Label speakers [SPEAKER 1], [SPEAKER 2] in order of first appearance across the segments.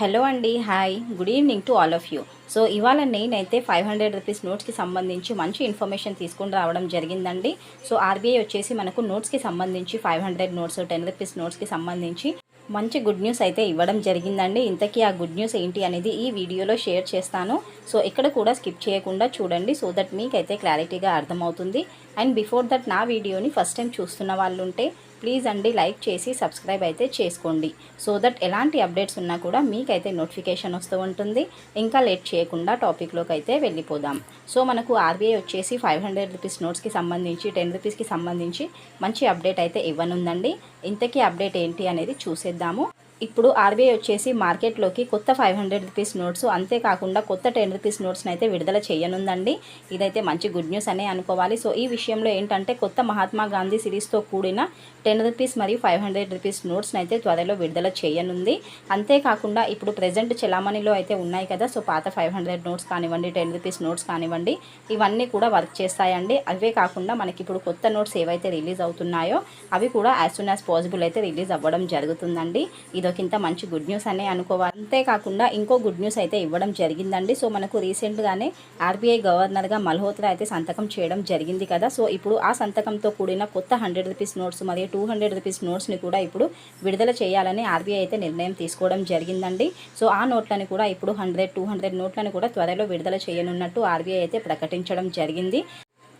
[SPEAKER 1] Hello అండి hi good evening to all of you so ఇవాళ నేనైతే ఫైవ్ హండ్రెడ్ రూపీస్ నోట్స్కి సంబంధించి మంచి ఇన్ఫర్మేషన్ తీసుకుని రావడం జరిగిందండి. సో ఆర్బీఐ వచ్చేసి మనకు నోట్స్కి సంబంధించి five hundred notes ten rupees నోట్స్కి సంబంధించి మంచి గుడ్ న్యూస్ అయితే ఇవ్వడం జరిగిందండి. ఇంతకీ ఆ గుడ్ న్యూస్ ఏంటి అనేది ఈ వీడియోలో షేర్ చేస్తాను. సో ఇక్కడ కూడా స్కిప్ చేయకుండా చూడండి సో దట్ మీకైతే క్లారిటీగా అర్థమవుతుంది. అండ్ బిఫోర్ దట్ నా వీడియోని ఫస్ట్ టైం చూస్తున్న వాళ్ళు ఉంటే ప్లీజ్ అండి లైక్ చేసి సబ్స్క్రైబ్ అయితే చేసుకోండి. సో దట్ ఎలాంటి అప్డేట్స్ ఉన్నా కూడా మీకైతే నోటిఫికేషన్ వస్తూ ఉంటుంది. ఇంకా లేట్ చేయకుండా టాపిక్లోకి అయితే వెళ్ళిపోదాం. సో మనకు ఆర్బీఐ వచ్చేసి ఫైవ్ హండ్రెడ్ రూపీస్ నోట్స్కి సంబంధించి టెన్ రూపీస్కి సంబంధించి మంచి అప్డేట్ అయితే ఇవ్వనుందండి. ఇంతకీ అప్డేట్ ఏంటి అనేది చూసేద్దాము. ఇప్పుడు ఆర్బీఐ వచ్చేసి మార్కెట్లోకి కొత్త ఫైవ్ హండ్రెడ్ రూపీస్ నోట్స్ అంతేకాకుండా కొత్త టెన్ రూపీస్ నోట్స్ని అయితే విడుదల చేయనుందండి. ఇదైతే మంచి గుడ్ న్యూస్ అనే అనుకోవాలి. సో ఈ విషయంలో ఏంటంటే కొత్త మహాత్మా గాంధీ సిరీస్తో కూడిన టెన్ రూపీస్ మరియు ఫైవ్ హండ్రెడ్ రూపీస్ నోట్స్ని అయితే త్వరలో విడుదల చేయనుంది. అంతేకాకుండా ఇప్పుడు ప్రజెంట్ చెలామణిలో అయితే ఉన్నాయి కదా సో పాత ఫైవ్ హండ్రెడ్ నోట్స్ కానివ్వండి టెన్ రూపీస్ నోట్స్ కానివ్వండి ఇవన్నీ కూడా వర్క్ చేస్తాయండి. అవే కాకుండా మనకి ఇప్పుడు కొత్త నోట్స్ ఏవైతే రిలీజ్ అవుతున్నాయో అవి కూడా యాజ్ సూన్ యాజ్ పాసిబుల్ అయితే రిలీజ్ అవ్వడం జరుగుతుందండి. ఇది ఇదొకింత మంచి గుడ్ న్యూస్ అనే అనుకోవాలి. అంతేకాకుండా ఇంకో గుడ్ న్యూస్ అయితే ఇవ్వడం జరిగిందండి. సో మనకు రీసెంట్గానే ఆర్బీఐ గవర్నర్గా మల్హోత్రా అయితే సంతకం చేయడం జరిగింది కదా. సో ఇప్పుడు ఆ సంతకంతో కూడిన కొత్త హండ్రెడ్ రూపీస్ నోట్స్ మరియు టూ హండ్రెడ్ రూపీస్ నోట్స్ని కూడా ఇప్పుడు విడుదల చేయాలని ఆర్బీఐ అయితే నిర్ణయం తీసుకోవడం జరిగిందండి. సో ఆ నోట్లను కూడా ఇప్పుడు హండ్రెడ్ టూ హండ్రెడ్ నోట్లను కూడా త్వరలో విడుదల చేయనున్నట్టు ఆర్బీఐ అయితే ప్రకటించడం జరిగింది.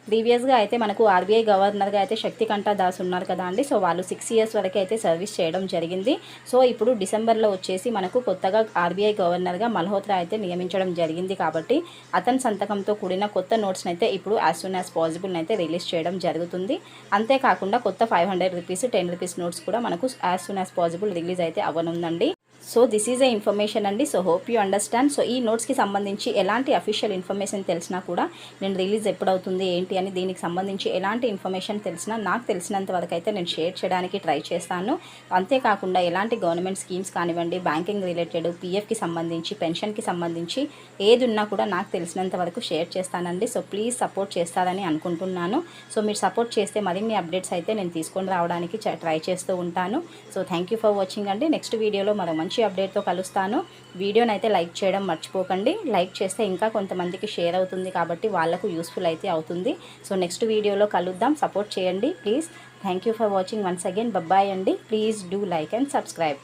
[SPEAKER 1] ప్రీవియస్గా అయితే మనకు ఆర్బీఐ గవర్నర్గా అయితే శక్తికంఠ దాస్ ఉన్నారు కదా అండి. సో వాళ్ళు సిక్స్ ఇయర్స్ వరకు అయితే సర్వీస్ చేయడం జరిగింది. సో ఇప్పుడు డిసెంబర్లో వచ్చేసి మనకు కొత్తగా ఆర్బీఐ గవర్నర్గా మల్హోత్రా అయితే నియమించడం జరిగింది కాబట్టి అతని సంతకంతో కూడిన కొత్త నోట్స్ని అయితే ఇప్పుడు యాజ్ సూన్ యాజ్ పాసిబుల్ అయితే రిలీజ్ చేయడం జరుగుతుంది. అంతేకాకుండా కొత్త five hundred rupees ten rupees notes కూడా మనకు as soon as possible release అయితే అవ్వనుందండి. So this is a information అండి. So hope you understand so ఈ నోట్స్కి సంబంధించి ఎలాంటి అఫీషియల్ ఇన్ఫర్మేషన్ తెలిసినా కూడా నేను రిలీజ్ ఎప్పుడవుతుంది ఏంటి అని దీనికి సంబంధించి ఎలాంటి ఇన్ఫర్మేషన్ తెలిసినా నాకు తెలిసినంత వరకు అయితే నేను షేర్ చేయడానికి ట్రై చేస్తాను. అంతేకాకుండా ఎలాంటి గవర్నమెంట్ స్కీమ్స్ కానివ్వండి బ్యాంకింగ్ రిలేటెడ్ పీఎఫ్కి సంబంధించి పెన్షన్కి సంబంధించి ఏది ఉన్నా కూడా నాకు తెలిసినంత వరకు షేర్ చేస్తానండి. సో ప్లీజ్ సపోర్ట్ చేస్తారని అనుకుంటున్నాను. సో మీరు సపోర్ట్ చేస్తే మరిన్ని అప్డేట్స్ అయితే నేను తీసుకొని రావడానికి ట్రై చేస్తూ ఉంటాను. So thank you for watching అండి. నెక్స్ట్ వీడియోలో మరో మంచి అప్డేట్తో కలుస్తాను. వీడియోని అయితే లైక్ చేయడం మర్చిపోకండి. లైక్ చేస్తే ఇంకా కొంతమందికి షేర్ అవుతుంది కాబట్టి వాళ్ళకు యూస్ఫుల్ అయితే అవుతుంది. సో నెక్స్ట్ వీడియోలో కలుద్దాం. సపోర్ట్ చేయండి please. Thank you for watching. Once again bye bye అండి. Please do like and subscribe.